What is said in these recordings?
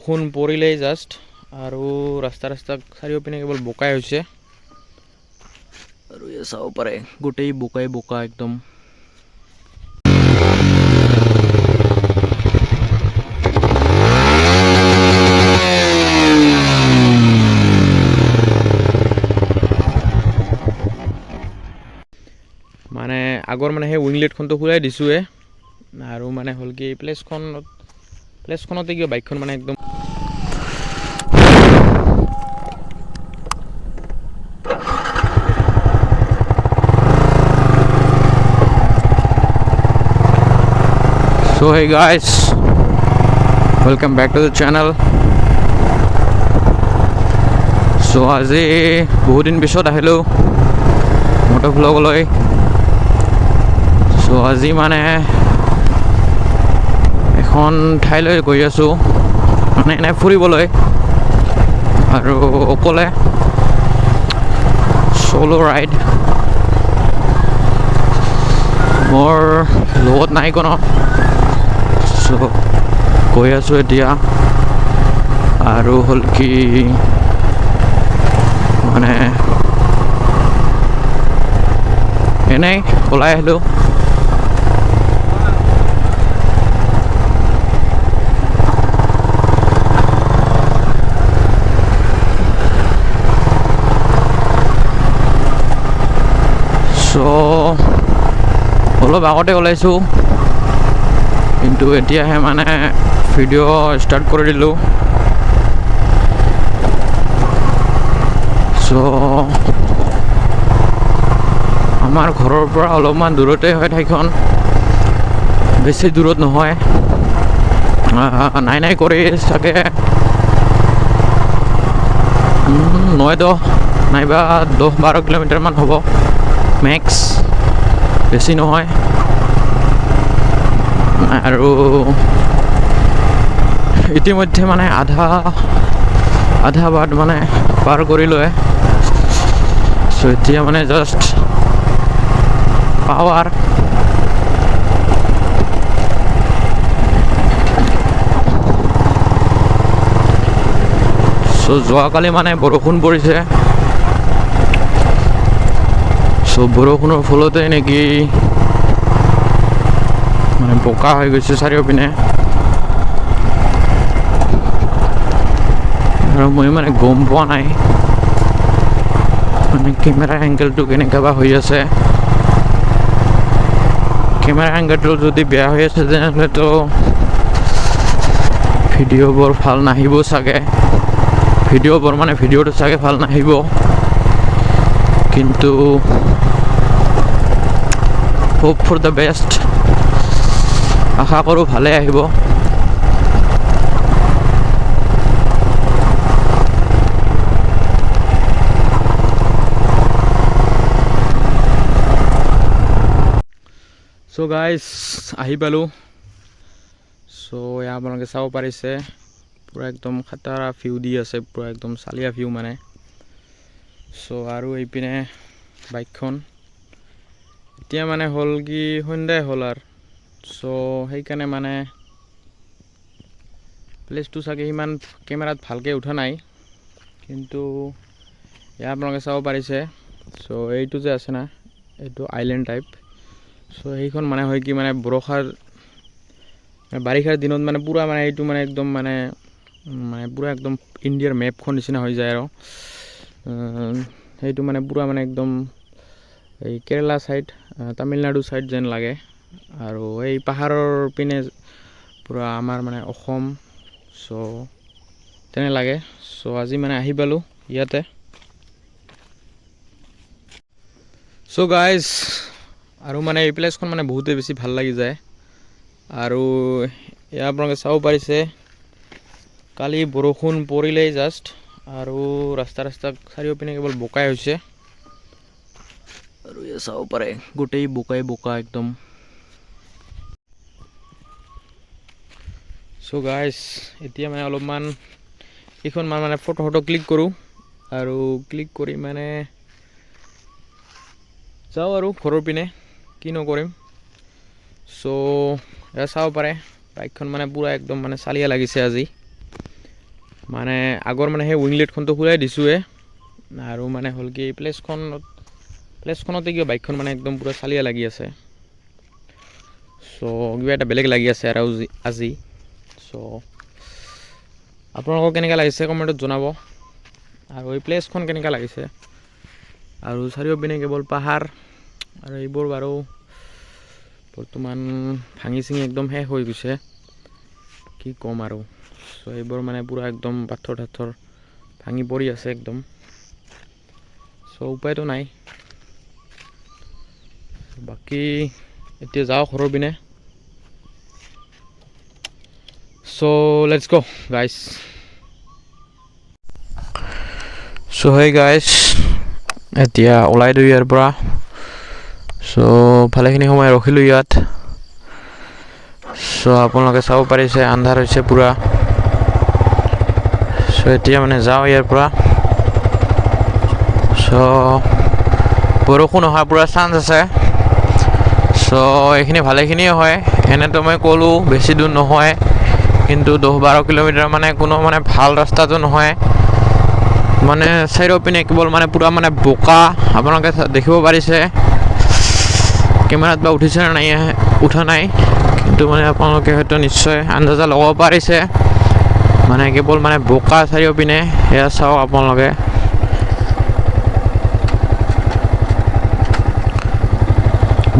বৰষুণ পৰিলেই জাষ্ট আৰু ৰাস্তা ৰাস্তা চাৰিওপিনে কেৱল বোকাই হৈছে। আৰু এই চাব পাৰে গোটেই বোকাই বোকা একদম। মানে আগৰ মানে সেই উইংলেটখনতো খোলাই দিছোঁৱে আৰু মানে হ'ল কি প্লেচখনত প্লেচখনতে কিয় বাইকখন মানে একদম So hey guys, welcome back to the channel. So আজি বহুত দিন পিছত আহিলোঁ মটৰ ভ্লগলৈ চ' আজি মানে এখন ঠাইলৈ গৈ আছোঁ মানে এনে ফুৰিবলৈ আৰু অকলে চ'ল' ৰাইড মোৰ লগত নাই কোনো। চ' গৈ আছোঁ এতিয়া। আৰু হ'ল কি? মানে এনেই ওলাই আহিলোঁ। চ' অলপ আগতে ওলাইছোঁ। কিন্তু এতিয়াহে মানে ভিডিঅ' ষ্টাৰ্ট কৰি দিলোঁ। চ' আমাৰ ঘৰৰ পৰা অলপমান দূৰতে হয় ঠাইখন। বেছি দূৰত নহয়। নাই নাই কৰি চাগে। নয় দহ, নাইবা দহ বাৰ কিলোমিটাৰমান হ'ব। মেক্স বেছি নহয়। আৰু ইতিমধ্যে মানে আধা আধা বাট মানে পাৰ কৰি লয় চ' এতিয়া মানে জাষ্ট পাৱাৰ চ' যোৱাকালি মানে বৰষুণ পৰিছে। চ' বৰষুণৰ ফলতে নেকি মানে বোকা হৈ গৈছে চাৰিওপিনে আৰু মই মানে গম পোৱা নাই। মানে কেমেৰা এংগেলটো কেনেকুৱা বা হৈ আছে। কেমেৰা এংগেলটো যদি বেয়া হৈ আছে তেনেহ'লেতো ভিডিঅ'বোৰ ভালো নাহিব চাগে। ভিডিঅ'বোৰ মানে ভিডিঅ'টো চাগে ভালো নাহিব। কিন্তু হোপ ফৰ দ্য বেষ্ট আশা কৰোঁ ভালে আহিব। চ' গাইজ আহি পালোঁ। চ' এয়া আপোনালোকে চাব পাৰিছে, পূৰা একদম খাটাৰা ভিউ দি আছে, পূৰা একদম চালিয়া ভিউ মানে। চ' আৰু এইপিনে বাইকখন এতিয়া মানে হ'ল কি, সন্ধিয়াই হ'ল আৰু। চ' সেইকাৰণে মানে প্লেচটো চাগে সিমান কেমেৰাত ভালকৈ উঠা নাই। কিন্তু এয়া আপোনালোকে চাব পাৰিছে। চ' এইটো যে আছে না, এইটো আইলেণ্ড টাইপ চ' সেইখন মানে হয় কি মানে বৰষাৰ মানে বাৰিষাৰ দিনত মানে পূৰা মানে এইটো মানে একদম মানে মানে পূৰা একদম ইণ্ডিয়াৰ মেপখন নিচিনা হৈ যায় আৰু। সেইটো মানে পূৰা মানে একদম এই কেৰেলা ছাইড তামিলনাডু ছাইড যেন লাগে। আৰু এই পাহাৰৰ পিনে পূৰা আমাৰ মানে অসম চ' তেনে লাগে। চ' আজি মানে আহি পালোঁ ইয়াতে। চ' গাইজ আৰু মানে এই প্লেচখন মানে বহুতেই বেছি ভাল লাগি যায়। আৰু এয়া আপোনালোকে চাব পাৰিছে কালি বৰষুণ পৰিলেই জাষ্ট আৰু ৰাস্তা ৰাস্তা চাৰিওপিনে কেৱল বোকাই হৈছে। আৰু এয়া চাব পাৰে গোটেই বোকাই বোকা একদম। চ' গাইজ এতিয়া মানে অলপমান এইখন মান ফটো ফটো ক্লিক কৰোঁ আৰু ক্লিক কৰি মানে যাওঁ আৰু ঘৰৰ পিনে কি নকৰিম চ' এয়া চাব পাৰে বাইকখন মানে পূৰা একদম মানে চালিয়া লাগিছে আজি। মানে আগৰ মানে সেই উইংলেটখনটো খোলাই দিছোঁৱে আৰু মানে হ'ল কি প্লেচখনত প্লেচখনতে কিবা বাইকখন মানে একদম পূৰা চালিয়া লাগি আছে। চ' কিবা এটা বেলেগ লাগি আছে আৰু আজি। চ' আপোনালোকক কেনেকুৱা লাগিছে কমেণ্টত জনাব। আৰু এই প্লেচখন কেনেকুৱা লাগিছে। আৰু চাৰিওপিনে কেৱল পাহাৰ আৰু এইবোৰ বাৰু বৰ্তমান ভাঙি চিঙি একদম শেষ হৈ গৈছে। কি ক'ম আৰু। চ' এইবোৰ মানে পূৰা একদম পাথৰ চাথৰ ভাঙি পৰি আছে একদম। চ' উপায়তো নাই। বাকী এতিয়া যাওঁ ঘৰৰ পিনে চ' লেটছ গ' গাইছ চ' হেই গাইছ এতিয়া ওলাই দিওঁ ইয়াৰ পৰা। চ' ভালেখিনি সময় ৰখিলোঁ ইয়াত। চ' আপোনালোকে চাব পাৰিছে, আন্ধাৰ হৈছে পূৰা। চ' এতিয়া মানে যাওঁ ইয়াৰ পৰা। চ' বৰষুণ অহাৰ পূৰা চান্স আছে। চ' এইখিনি ভালেখিনিয়ে হয়। এনেতো মই ক'লোঁ, বেছি দূৰ নহয়। কিন্তু দহ বাৰ কিলোমিটাৰ মানে কোনো মানে ভালো ৰাস্তাটো নহয়। মানে চাৰিওপিনে কেৱল মানে পূৰা মানে বোকা আপোনালোকে দেখিব পাৰিছে। কেমেৰাত বা উঠিছে নাই উঠা নাই। কিন্তু মানে আপোনালোকে হয়তো নিশ্চয় আন্দাজা লগাব পাৰিছে। মানে কেৱল মানে বোকা চাৰিওপিনে সেয়া চাওক আপোনালোকে।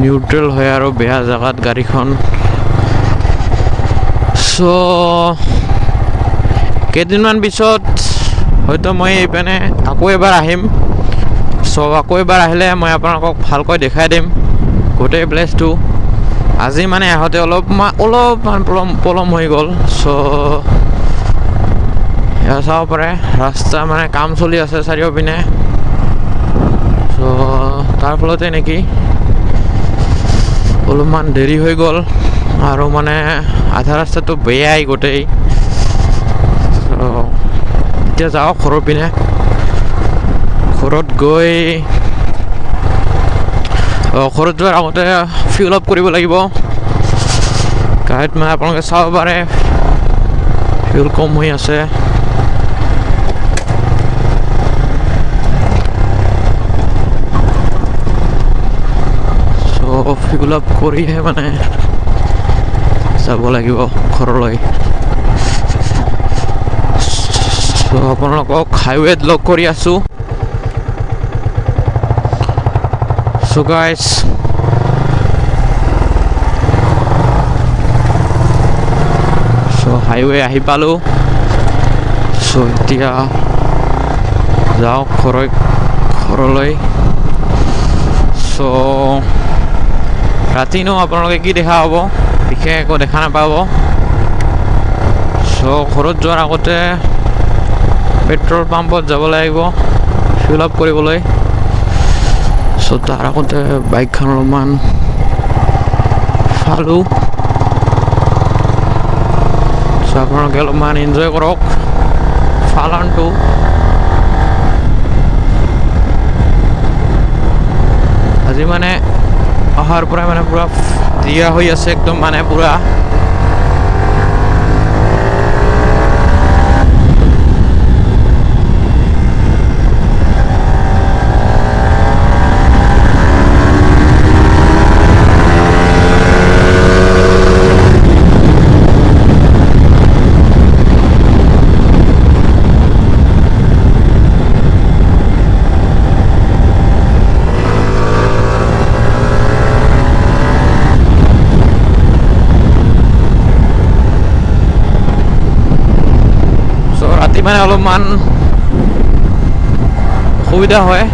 নিউট্ৰেল হয় আৰু বেয়া জেগাত গাড়ীখন। চ' কেইদিনমান পিছত হয়তো মই এইপিনে আকৌ এবাৰ আহিম। চ' আকৌ এবাৰ আহিলে মই আপোনালোকক ভালকৈ দেখাই দিম গোটেই প্লেচটো আজি মানে আহোঁতে অলপমান অলপমান পলম পলম হৈ গ'ল। চ' চাব পাৰে, ৰাস্তা মানে কাম চলি আছে চাৰিওপিনে। চ' তাৰ ফলতে নেকি? অলপমান দেৰি হৈ গ'ল। আৰু মানে আধা ৰাস্তাটো বেয়াই গোটেই। এতিয়া যাওঁ ঘৰৰ পিনে। ঘৰত গৈ ঘৰত যোৱাৰ আগতে ফিউল আপ কৰিব লাগিব। গাড়ীত মানে আপোনালোকে চাব পাৰে ফিউল কম হৈ আছে। চ' ফিউল আপ কৰিহে মানে যাব লাগিব ঘৰলৈ। চ' আপোনালোকক হাইৱেত লগ কৰি আছোঁ। চ' গাইছ চ' হাইৱে আহি পালোঁ। চ' এতিয়া যাওঁ ঘৰ, ঘৰলৈ। চ' ৰাতিনো আপোনালোকে কি দেখা হ'ব? বিশেষ একো দেখা নাপাব। চ' ঘৰত যোৱাৰ আগতে পেট্ৰল পাম্পত যাব লাগিব ফিল আপ কৰিবলৈ। চ' তাৰ আগতে বাইকখন অলপমান ফালোঁ। চ' আপোনালোকে অলপমান এনজয় কৰক, ফালানটো। আজি মানে অহাৰ পরে মানে পূৰা দিয়া হৈ আছে একদম মানে পূৰা চ' ৰাতি মানে অলপমান অসুবিধা হয়।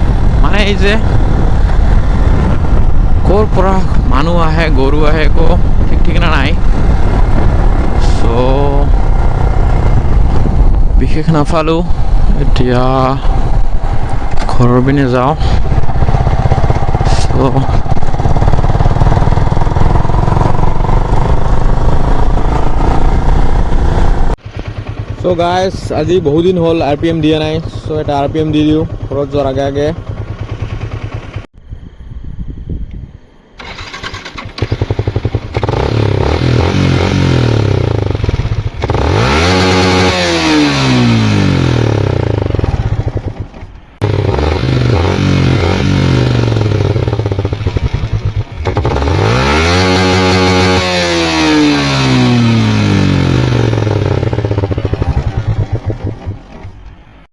মানে এই যে, ক'ৰ পৰা মানুহ আহে, গৰু আহে একো ঠিক ঠিকনা নাই। চ' বিশেষ নাপালোঁ। এতিয়া ঘৰৰ পিনে যাওঁ। চ' চ' গাইছ আজি বহুদিন হ'ল আৰ পি এম দিয়া নাই চ' এটা আৰ পি এম দি দিওঁ ঘৰত যোৱাৰ আগে আগে।